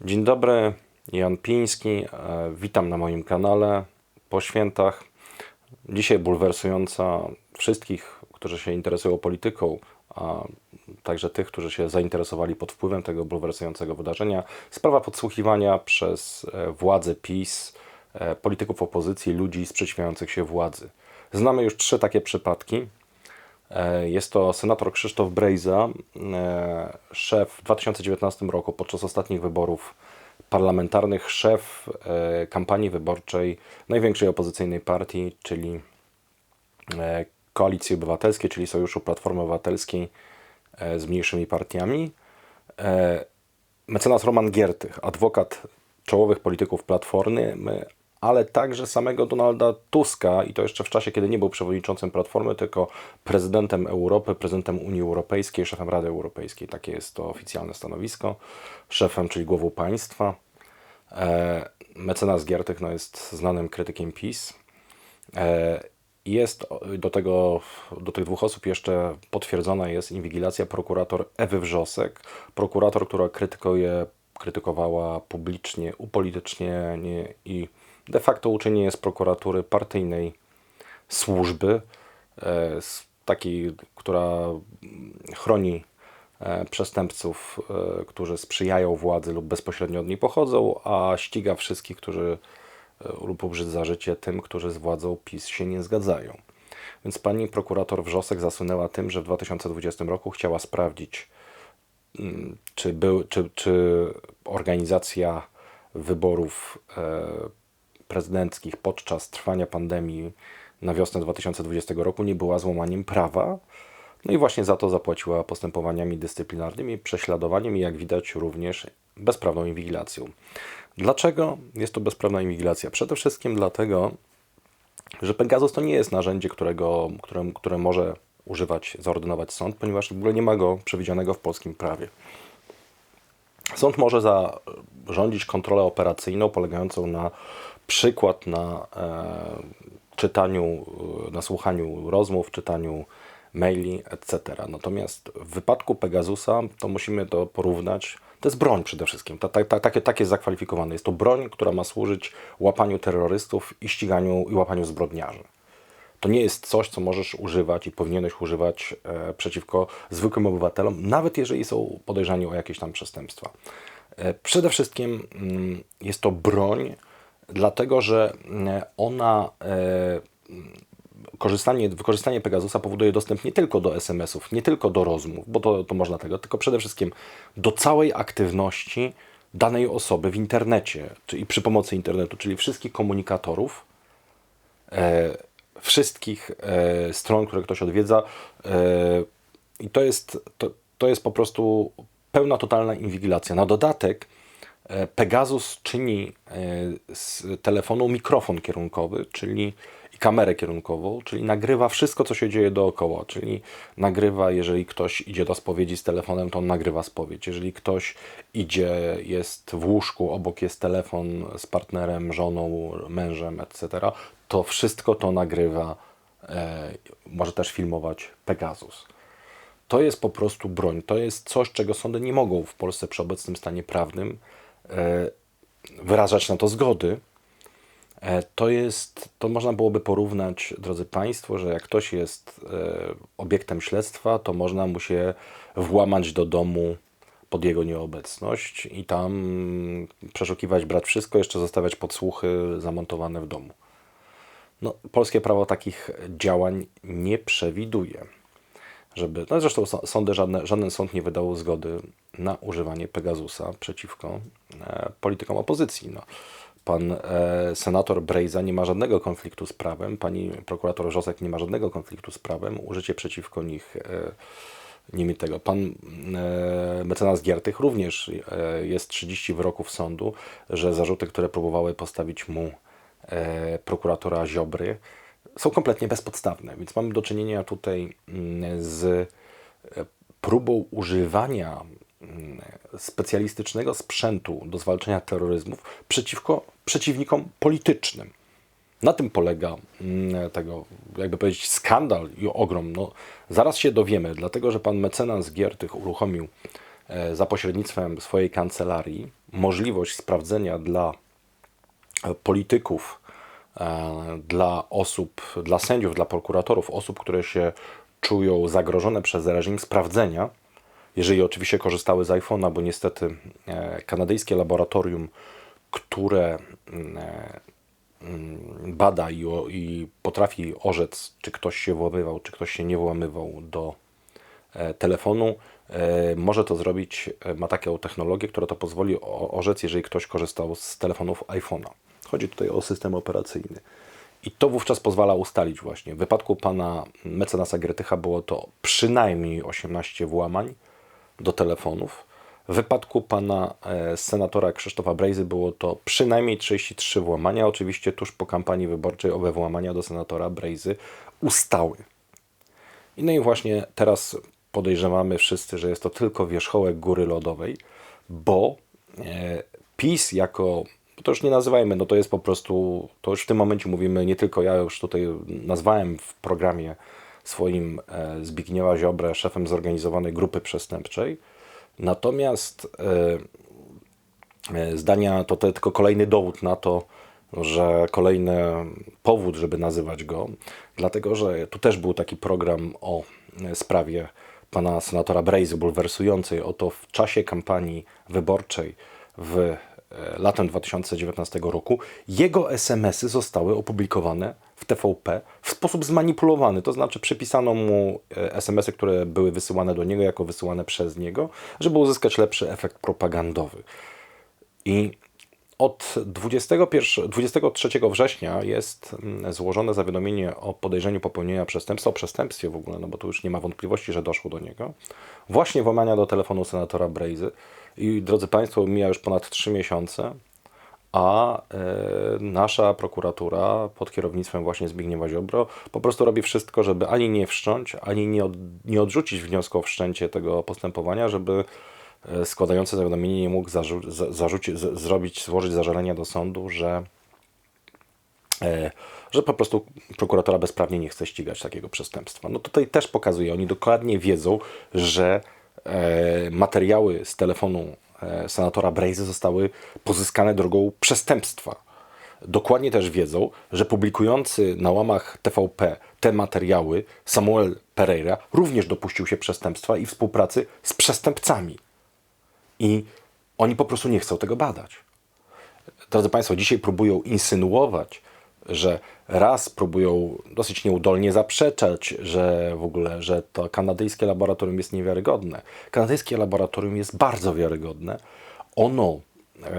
Dzień dobry, Jan Piński. E, Witam na moim kanale po świętach. Dzisiaj bulwersująca wszystkich, którzy się interesują polityką, a także tych, którzy się zainteresowali pod wpływem tego bulwersującego wydarzenia. Sprawa podsłuchiwania przez e, władze PiS, e, polityków opozycji, ludzi sprzeciwiających się władzy. Znamy już trzy takie przypadki. E, Jest to senator Krzysztof Brejza, e, szef w 2019 roku podczas ostatnich wyborów parlamentarnych, szef e, kampanii wyborczej największej opozycyjnej partii, czyli Koalicji Obywatelskiej, czyli Sojuszu Platformy Obywatelskiej z mniejszymi partiami. Mecenas Roman Giertych, adwokat czołowych polityków Platformy, ale także samego Donalda Tuska i to jeszcze w czasie, kiedy nie był przewodniczącym Platformy, tylko prezydentem Europy, prezydentem Unii Europejskiej, szefem Rady Europejskiej. Takie jest to oficjalne stanowisko. Szefem, czyli głową państwa. E, Mecenas Giertych no, jest znanym krytykiem PiS. E, Jest do, tego, do tych dwóch osób jeszcze potwierdzona jest inwigilacja prokurator Ewy Wrzosek, prokurator, która krytykuje, krytykowała publicznie upolitycznienie i de facto uczynienie z prokuratury partyjnej służby, e, takiej, która chroni e, przestępców, e, którzy sprzyjają władzy lub bezpośrednio od niej pochodzą, a ściga wszystkich, którzy lub ubrzydza życie tym, którzy z władzą PiS się nie zgadzają. Więc pani prokurator Wrzosek zasunęła tym, że w 2020 roku chciała sprawdzić, mm, czy, był, czy, czy organizacja wyborów prezydenckich podczas trwania pandemii na wiosnę 2020 roku nie była złamaniem prawa. No i właśnie za to zapłaciła postępowaniami dyscyplinarnymi, prześladowaniem i jak widać również bezprawną inwigilacją. Dlaczego jest to bezprawna inwigilacja? Przede wszystkim dlatego, że Pegasus to nie jest narzędzie, którego, które, które może używać, zaordynować sąd, ponieważ w ogóle nie ma go przewidzianego w polskim prawie. Sąd może zarządzić kontrolę operacyjną polegającą na przykład na e, czytaniu, e, na słuchaniu rozmów, czytaniu maili, etc. Natomiast w wypadku Pegasusa to musimy to porównać. To jest broń przede wszystkim. Ta, ta, ta, takie, takie jest zakwalifikowane. Jest to broń, która ma służyć łapaniu terrorystów i ściganiu i łapaniu zbrodniarzy. To nie jest coś, co możesz używać i powinieneś używać e, przeciwko zwykłym obywatelom, nawet jeżeli są podejrzani o jakieś tam przestępstwa. E, przede wszystkim mm, jest to broń, dlatego że mm, ona e, korzystanie, wykorzystanie Pegasusa powoduje dostęp nie tylko do SMS-ów, nie tylko do rozmów, bo to, to można tego, tylko przede wszystkim do całej aktywności danej osoby w internecie, czyli przy pomocy internetu, czyli wszystkich komunikatorów, e, wszystkich e, stron, które ktoś odwiedza. E, I to jest, to, to jest po prostu pełna, totalna inwigilacja. Na dodatek Pegasus czyni e, z telefonu mikrofon kierunkowy, czyli i kamerę kierunkową, czyli nagrywa wszystko, co się dzieje dookoła, czyli nagrywa, jeżeli ktoś idzie do spowiedzi z telefonem, to on nagrywa spowiedź. Jeżeli ktoś idzie, jest w łóżku, obok jest telefon z partnerem, żoną, mężem, etc., to wszystko to nagrywa, e, może też filmować Pegasus. To jest po prostu broń. To jest coś, czego sądy nie mogą w Polsce przy obecnym stanie prawnym e, wyrażać na to zgody. E, To jest, to można byłoby porównać, drodzy Państwo, że jak ktoś jest e, obiektem śledztwa, to można mu się włamać do domu pod jego nieobecność i tam przeszukiwać, brać wszystko, jeszcze zostawiać podsłuchy zamontowane w domu. No, polskie prawo takich działań nie przewiduje. Żeby, no zresztą sądy, żadne, żaden sąd nie wydał zgody na używanie Pegasusa przeciwko e, politykom opozycji. No, pan e, senator Brejza nie ma żadnego konfliktu z prawem, pani prokurator Wrzosek nie ma żadnego konfliktu z prawem, użycie przeciwko nich e, nie mi tego. Pan e, mecenas Giertych również e, jest 30 wyroków sądu, że zarzuty, które próbowały postawić mu e, prokuratora Ziobry, są kompletnie bezpodstawne. Więc mamy do czynienia tutaj mm, z e, próbą używania mm, specjalistycznego sprzętu do zwalczania terroryzmów przeciwko przeciwnikom politycznym. Na tym polega mm, tego, jakby powiedzieć, skandal i ogrom. No, zaraz się dowiemy, dlatego że pan mecenas Giertych uruchomił e, za pośrednictwem swojej kancelarii możliwość sprawdzenia dla polityków, e, dla osób, dla sędziów, dla prokuratorów, osób, które się czują zagrożone przez reżim, sprawdzenia, jeżeli oczywiście korzystały z iPhone'a, bo niestety e, kanadyjskie laboratorium, które mm, e, bada i, i potrafi orzec, czy ktoś się włamywał, czy ktoś się nie włamywał do telefonu, może to zrobić, ma taką technologię, która to pozwoli orzec, jeżeli ktoś korzystał z telefonów iPhone'a. Chodzi tutaj o system operacyjny. I to wówczas pozwala ustalić właśnie. W wypadku pana mecenasa Gretycha było to przynajmniej 18 włamań do telefonów. W wypadku pana e, senatora Krzysztofa Brejzy było to przynajmniej 33 włamania. Oczywiście tuż po kampanii wyborczej owe włamania do senatora Brejzy ustały. I no i właśnie teraz podejrzewamy wszyscy, że jest to tylko wierzchołek góry lodowej, bo e, PiS jako to już nie nazywajmy, no to jest po prostu, to już w tym momencie mówimy, nie tylko ja już tutaj nazwałem w programie swoim e, Zbigniewa Ziobrę szefem zorganizowanej grupy przestępczej. Natomiast e, e, zdania to, to tylko kolejny dowód na to, że kolejny powód, żeby nazywać go, dlatego że tu też był taki program o sprawie pana senatora Brejzy, bulwersującej o to w czasie kampanii wyborczej w latem 2019 roku, jego SMS-y zostały opublikowane w TVP w sposób zmanipulowany, to znaczy przypisano mu e, SMS-y, które były wysyłane do niego, jako wysyłane przez niego, żeby uzyskać lepszy efekt propagandowy. I od 21, 23 września jest mm, złożone zawiadomienie o podejrzeniu popełnienia przestępstwa, o przestępstwie w ogóle, no bo tu już nie ma wątpliwości, że doszło do niego. Właśnie włamania do telefonu senatora Brejzy. I drodzy Państwo, mija już ponad 3 miesiące, a e, nasza prokuratura pod kierownictwem właśnie Zbigniewa Ziobro po prostu robi wszystko, żeby ani nie wszcząć, ani nie, od, nie odrzucić wniosku o wszczęcie tego postępowania, żeby składający zawiadomienie nie mógł zarzu zarzucić, zrobić, złożyć zażalenia do sądu, że, e, że po prostu prokuratora bezprawnie nie chce ścigać takiego przestępstwa. No tutaj też pokazuje, oni dokładnie wiedzą, że E, materiały z telefonu e, senatora Brejzy zostały pozyskane drogą przestępstwa. Dokładnie też wiedzą, że publikujący na łamach TVP te materiały Samuel Pereira również dopuścił się przestępstwa i współpracy z przestępcami. I oni po prostu nie chcą tego badać. Drodzy Państwo, dzisiaj próbują insynuować, że raz próbują dosyć nieudolnie zaprzeczać, że w ogóle, że to kanadyjskie laboratorium jest niewiarygodne. Kanadyjskie laboratorium jest bardzo wiarygodne. Ono e,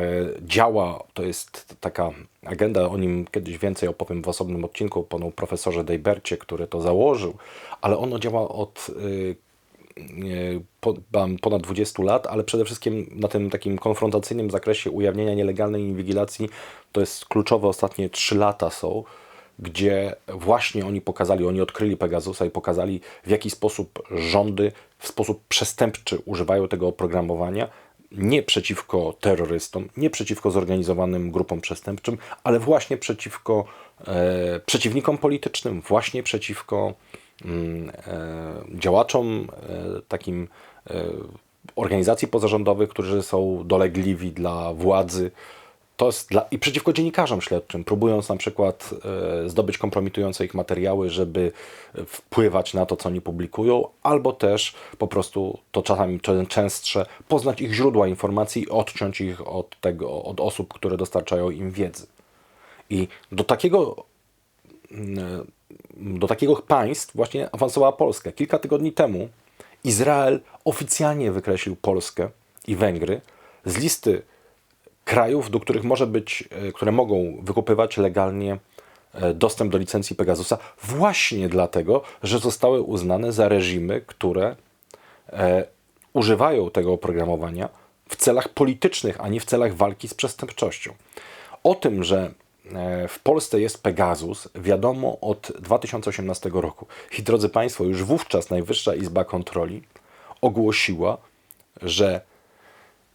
działa, to jest taka agenda, o nim kiedyś więcej opowiem w osobnym odcinku, panu profesorze Dejbercie, który to założył, ale ono działa od e, ponad 20 lat, ale przede wszystkim na tym takim konfrontacyjnym zakresie ujawnienia nielegalnej inwigilacji to jest kluczowe ostatnie 3 lata są, gdzie właśnie oni pokazali, oni odkryli Pegasusa i pokazali w jaki sposób rządy w sposób przestępczy używają tego oprogramowania nie przeciwko terrorystom, nie przeciwko zorganizowanym grupom przestępczym, ale właśnie przeciwko e, przeciwnikom politycznym, właśnie przeciwko Mm, e, działaczom, e, takim e, organizacji pozarządowych, którzy są dolegliwi dla władzy. To jest dla, I przeciwko dziennikarzom śledczym, próbując na przykład zdobyć kompromitujące ich materiały, żeby wpływać na to, co oni publikują, albo też po prostu to czasami częstsze, poznać ich źródła informacji i odciąć ich od, tego, od osób, które dostarczają im wiedzy. I do takiego do takiego państw właśnie awansowała Polska. Kilka tygodni temu Izrael oficjalnie wykreślił Polskę i Węgry z listy krajów, do których może być, e, które mogą wykupywać legalnie e, dostęp do licencji Pegasusa, właśnie dlatego, że zostały uznane za reżimy, które e, używają tego oprogramowania w celach politycznych, a nie w celach walki z przestępczością. O tym, że w Polsce jest Pegasus, wiadomo od 2018 roku. I drodzy Państwo, już wówczas Najwyższa Izba Kontroli ogłosiła, że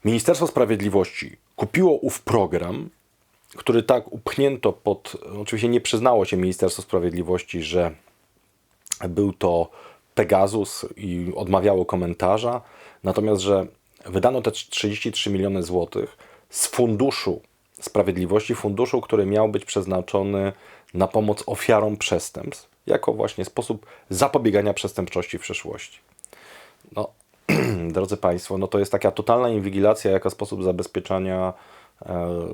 Ministerstwo Sprawiedliwości kupiło ów program, który tak upchnięto pod. Oczywiście nie przyznało się Ministerstwo Sprawiedliwości, że był to Pegasus i odmawiało komentarza, natomiast że wydano te 33 miliony złotych z funduszu sprawiedliwości, funduszu, który miał być przeznaczony na pomoc ofiarom przestępstw, jako właśnie sposób zapobiegania przestępczości w przyszłości. No, drodzy Państwo, no to jest taka totalna inwigilacja jako sposób zabezpieczania e,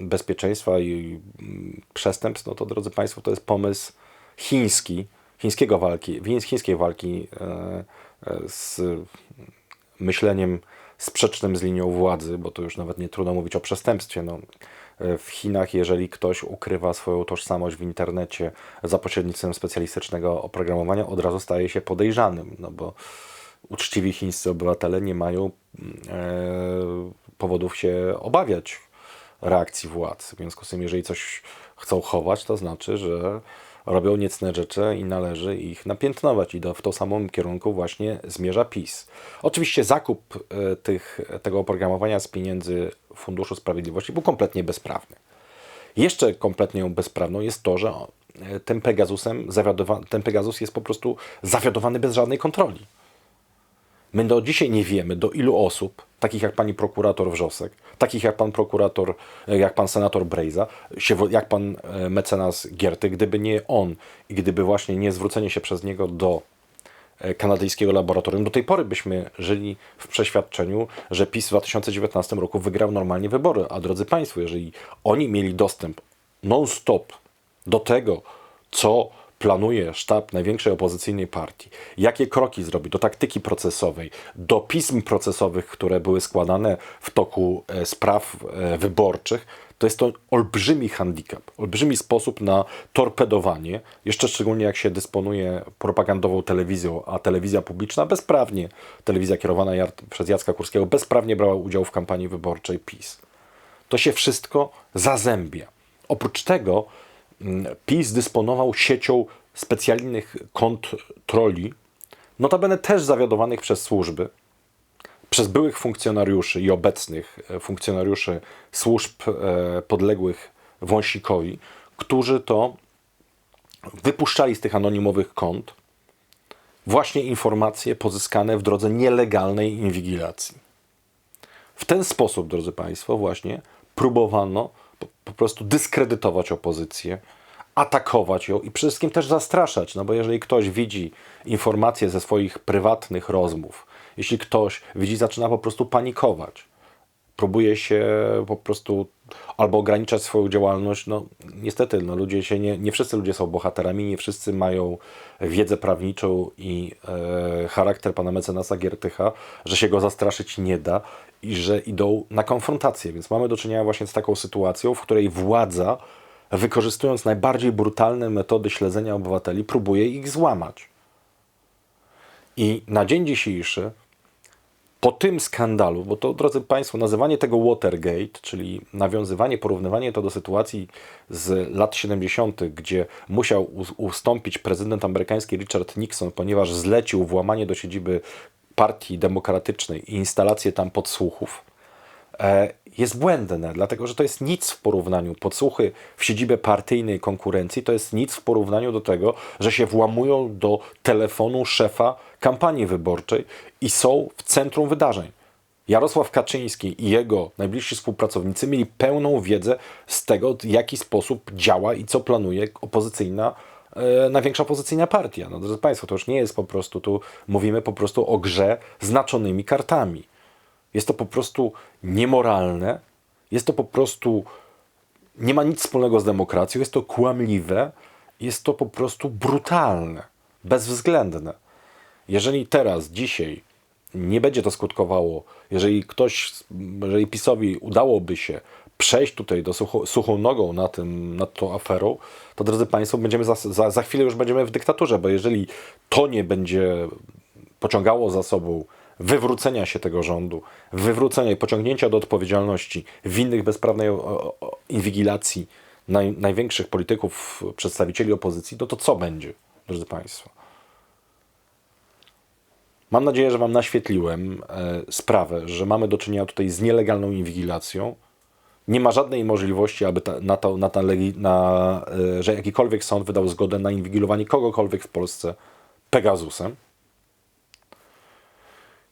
bezpieczeństwa i mm, przestępstw. No to, drodzy Państwo, to jest pomysł chiński, chińskiego walki, chińskiej walki e, e, z myśleniem sprzecznym z linią władzy, bo to już nawet nie trudno mówić o przestępstwie. No, w Chinach, jeżeli ktoś ukrywa swoją tożsamość w internecie za pośrednictwem specjalistycznego oprogramowania, od razu staje się podejrzanym, no bo uczciwi chińscy obywatele nie mają e, powodów się obawiać reakcji władz. W związku z tym, jeżeli coś chcą chować, to znaczy, że robią niecne rzeczy i należy ich napiętnować i do, w tą samą kierunku właśnie zmierza PiS. Oczywiście zakup e, tych, tego oprogramowania z pieniędzy Funduszu Sprawiedliwości był kompletnie bezprawny. Jeszcze kompletnie bezprawną jest to, że e, tym Pegasusem ten Pegasus jest po prostu zawiadowany bez żadnej kontroli. My do dzisiaj nie wiemy, do ilu osób, takich jak pani prokurator Wrzosek, takich jak pan prokurator, e, jak pan senator Brejza, jak pan e, mecenas Gierty, gdyby nie on i gdyby właśnie nie zwrócenie się przez niego do e, kanadyjskiego laboratorium, do tej pory byśmy żyli w przeświadczeniu, że PiS w 2019 roku wygrał normalnie wybory. A drodzy Państwo, jeżeli oni mieli dostęp non-stop do tego, co planuje sztab największej opozycyjnej partii, jakie kroki zrobi do taktyki procesowej, do pism procesowych, które były składane w toku e, spraw e, wyborczych, to jest to olbrzymi handicap, olbrzymi sposób na torpedowanie, jeszcze szczególnie jak się dysponuje propagandową telewizją, a telewizja publiczna bezprawnie, telewizja kierowana przez Jacka Kurskiego, bezprawnie brała udział w kampanii wyborczej PiS. To się wszystko zazębia. Oprócz tego PiS dysponował siecią specjalnych kontroli, notabene też zawiadowanych przez służby, przez byłych funkcjonariuszy i obecnych e, funkcjonariuszy służb e, podległych Wąsikowi, którzy to wypuszczali z tych anonimowych kont właśnie informacje pozyskane w drodze nielegalnej inwigilacji. W ten sposób, drodzy Państwo, właśnie próbowano po, prostu dyskredytować opozycję, atakować ją i przede wszystkim też zastraszać, no bo jeżeli ktoś widzi informacje ze swoich prywatnych rozmów, jeśli ktoś widzi, zaczyna po prostu panikować, próbuje się po prostu albo ograniczać swoją działalność, no niestety, no ludzie się nie, nie wszyscy ludzie są bohaterami, nie wszyscy mają wiedzę prawniczą i e, charakter pana mecenasa Giertycha, że się go zastraszyć nie da i że idą na konfrontację, więc mamy do czynienia właśnie z taką sytuacją, w której władza wykorzystując najbardziej brutalne metody śledzenia obywateli, próbuje ich złamać. I na dzień dzisiejszy, po tym skandalu, bo to, drodzy Państwo, nazywanie tego Watergate, czyli nawiązywanie, porównywanie to do sytuacji z lat 70., gdzie musiał ustąpić prezydent amerykański Richard Nixon, ponieważ zlecił włamanie do siedziby Partii Demokratycznej i instalację tam podsłuchów E, jest błędne, dlatego że to jest nic w porównaniu. Podsłuchy w siedzibie partyjnej konkurencji to jest nic w porównaniu do tego, że się włamują do telefonu szefa kampanii wyborczej i są w centrum wydarzeń. Jarosław Kaczyński i jego najbliżsi współpracownicy mieli pełną wiedzę z tego, w jaki sposób działa i co planuje opozycyjna, e, największa opozycyjna partia. No, drodzy Państwo, to już nie jest po prostu, tu mówimy po prostu o grze znaczonymi kartami. Jest to po prostu niemoralne, jest to po prostu nie ma nic wspólnego z demokracją, jest to kłamliwe, jest to po prostu brutalne, bezwzględne. Jeżeli teraz, dzisiaj nie będzie to skutkowało, jeżeli ktoś, jeżeli PiSowi udałoby się przejść tutaj do suchą nogą na tym, nad tą aferą, to drodzy Państwo, będziemy za, za, za chwilę już będziemy w dyktaturze, bo jeżeli to nie będzie pociągało za sobą wywrócenia się tego rządu, wywrócenia i pociągnięcia do odpowiedzialności winnych bezprawnej inwigilacji naj, największych polityków, przedstawicieli opozycji, no to co będzie, drodzy Państwo? Mam nadzieję, że Wam naświetliłem e, sprawę, że mamy do czynienia tutaj z nielegalną inwigilacją. Nie ma żadnej możliwości, aby ta, na to, na, ta, na, e, że jakikolwiek sąd wydał zgodę na inwigilowanie kogokolwiek w Polsce Pegasusem.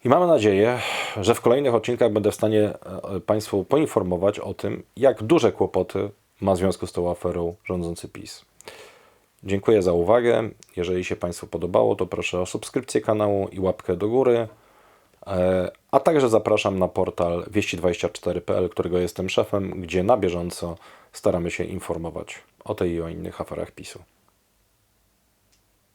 I mamy nadzieję, że w kolejnych odcinkach będę w stanie e, Państwu poinformować o tym, jak duże kłopoty ma w związku z tą aferą rządzący PiS. Dziękuję za uwagę. Jeżeli się Państwu podobało, to proszę o subskrypcję kanału i łapkę do góry. E, A także zapraszam na portal wieści24.pl, którego jestem szefem, gdzie na bieżąco staramy się informować o tej i o innych aferach PiSu.